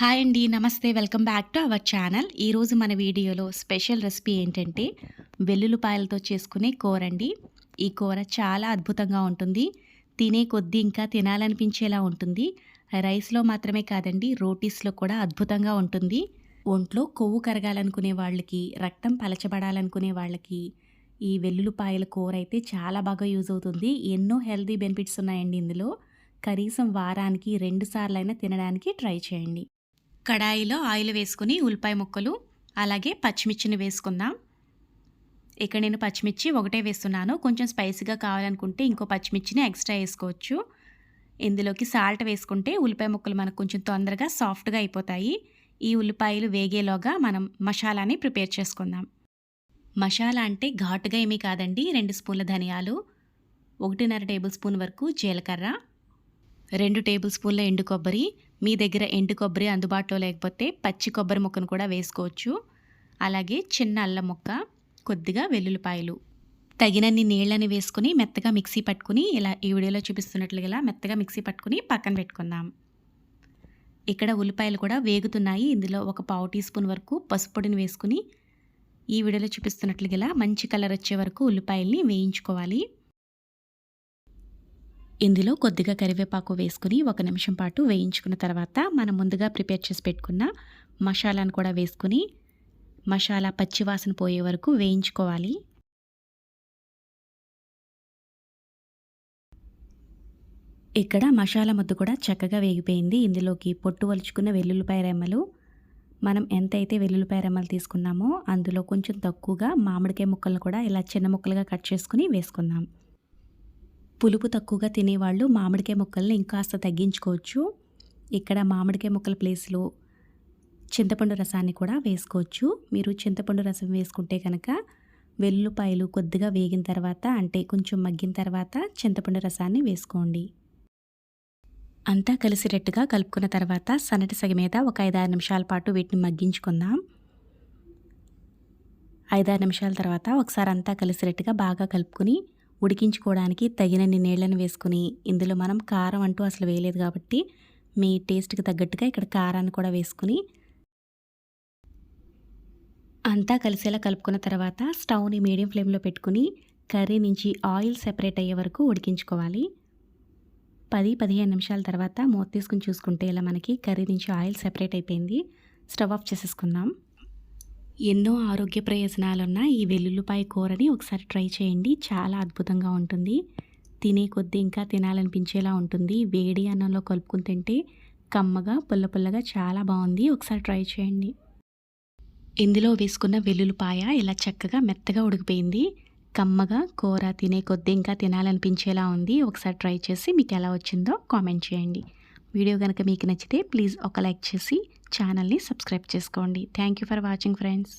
Hi అండి నమస్తే. Welcome back to our channel. ఈరోజు మన వీడియోలో స్పెషల్ రెసిపీ ఏంటంటే వెల్లుల్లిపాయలతో చేసుకునే కూర అండి. ఈ కూర చాలా అద్భుతంగా ఉంటుంది. తినే కొద్దీ ఇంకా తినాలనిపించేలా ఉంటుంది. రైస్లో మాత్రమే కాదండి రోటీస్లో కూడా అద్భుతంగా ఉంటుంది. ఒంట్లో కొవ్వు కరగాలనుకునే వాళ్ళకి రక్తం పలచబడాలనుకునే వాళ్ళకి ఈ వెల్లుల్లిపాయల కూర అయితే చాలా బాగా యూజ్ అవుతుంది. ఎన్నో హెల్తీ బెనిఫిట్స్ ఉన్నాయండి ఇందులో. కనీసం వారానికి రెండు అయినా తినడానికి ట్రై చేయండి. కడాయిలో ఆయిల్ వేసుకుని ఉల్లిపాయ ముక్కలు అలాగే పచ్చిమిర్చిని వేసుకుందాం. ఇక్కడ నేను పచ్చిమిర్చి ఒకటే వేస్తున్నాను. కొంచెం స్పైసీగా కావాలనుకుంటే ఇంకో పచ్చిమిర్చిని ఎక్స్ట్రా వేసుకోవచ్చు. ఇందులోకి సాల్ట్ వేసుకుంటే ఉల్లిపాయ ముక్కలు మనకు కొంచెం తొందరగా సాఫ్ట్గా అయిపోతాయి. ఈ ఉల్లిపాయలు వేగేలోగా మనం మసాలాని ప్రిపేర్ చేసుకుందాం. మసాలా అంటే ఘాటుగా ఏమీ కాదండి. రెండు స్పూన్ల ధనియాలు ఒకటిన్నర టేబుల్ స్పూన్ వరకు జీలకర్ర రెండు టేబుల్ స్పూన్ల ఎండు కొబ్బరి మీ దగ్గర ఎండు కొబ్బరి అందుబాటులో లేకపోతే పచ్చి కొబ్బరి ముక్కను కూడా వేసుకోవచ్చు. అలాగే చిన్న అల్లం ముక్క కొద్దిగా వెల్లుల్లిపాయలు. తగినన్ని నీళ్ళని వేసుకుని మెత్తగా మిక్సీ పట్టుకుని ఇలా ఈ వీడియోలో చూపిస్తున్నట్లుగా మెత్తగా మిక్సీ పట్టుకుని పక్కన పెట్టుకుందాం. ఇక్కడ ఉల్లిపాయలు కూడా వేగుతున్నాయి. ఇందులో ఒక పావు టీ స్పూన్ వరకు పసుపు పొడిని వేసుకుని ఈ వీడియోలో చూపిస్తున్నట్లుగా మంచి కలర్ వచ్చే వరకు ఉల్లిపాయల్ని వేయించుకోవాలి. ఇందులో కొద్దిగా కరివేపాకు వేసుకుని ఒక నిమిషం పాటు వేయించుకున్న తర్వాత మనం ముందుగా ప్రిపేర్ చేసి పెట్టుకున్న మసాలాను కూడా వేసుకుని మసాలా పచ్చివాసన పోయే వరకు వేయించుకోవాలి. ఇక్కడ మసాలా ముద్ద కూడా చక్కగా వేగిపోయింది. ఇందులోకి పొట్టు వలుచుకున్న వెల్లుల్లిపాయ రెమ్మలు. మనం ఎంతైతే వెల్లుల్లిపాయ రెమ్మలు తీసుకున్నామో అందులో కొంచెం తక్కువగా మామిడికాయ ముక్కలను కూడా ఇలా చిన్న ముక్కలుగా కట్ చేసుకుని వేసుకుందాం. పులుపు తక్కువగా తినేవాళ్ళు. మామిడికాయ ముక్కల్ని ఇంకాస్త తగ్గించుకోవచ్చు. ఇక్కడ మామిడికాయ ముక్కల ప్లేస్లో చింతపండు రసాన్ని కూడా వేసుకోవచ్చు. మీరు చింతపండు రసం వేసుకుంటే కనుక వెల్లుల్లిపాయలు కొద్దిగా వేగిన తర్వాత అంటే కొంచెం మగ్గిన తర్వాత చింతపండు రసాన్ని వేసుకోండి. అంతా కలిసినట్టుగా కలుపుకున్న తర్వాత సన్నటి సగ మీద ఒక ఐదారు నిమిషాల పాటు వీటిని మగ్గించుకుందాం. ఐదారు నిమిషాల తర్వాత ఒకసారి అంతా కలిసినట్టుగా బాగా కలుపుకుని ఉడికించుకోవడానికి తగినన్ని నీళ్ళని వేసుకుని ఇందులో మనం కారం అంటూ అసలు వేయలేదు కాబట్టి మీ టేస్ట్కి తగ్గట్టుగా ఇక్కడ కారాన్ని కూడా వేసుకుని అంతా కలిసేలా కలుపుకున్న తర్వాత స్టవ్ని మీడియం ఫ్లేమ్లో పెట్టుకుని కర్రీ నుంచి ఆయిల్ సెపరేట్ అయ్యే వరకు ఉడికించుకోవాలి. పది పదిహేను నిమిషాల తర్వాత మూత తీసుకుని చూసుకుంటే ఇలా మనకి కర్రీ నుంచి ఆయిల్ సెపరేట్ అయిపోయింది. స్టవ్ ఆఫ్ చేసేసుకుందాం. ఎన్నో ఆరోగ్య ప్రయోజనాలున్న ఈ వెల్లుల్లిపాయ కూరని ఒకసారి ట్రై చేయండి. చాలా అద్భుతంగా ఉంటుంది. తినే కొద్దీ ఇంకా తినాలనిపించేలా ఉంటుంది. వేడి అన్నంలో కలుపుకుని తింటే కమ్మగా పుల్ల పుల్లగా చాలా బాగుంది. ఒకసారి ట్రై చేయండి. ఇందులో వేసుకున్న వెల్లుల్లిపాయ ఇలా చక్కగా మెత్తగా ఉడికిపోయింది. కమ్మగా కూర తినే కొద్దీ ఇంకా తినాలనిపించేలా ఉంది. ఒకసారి ట్రై చేసి మీకు ఎలా వచ్చిందో కామెంట్ చేయండి. వీడియో కనుక మీకు నచ్చితే ప్లీజ్ ఒక లైక్ చేసి ఛానల్ని సబ్స్క్రైబ్ చేసుకోండి. Thank you for watching friends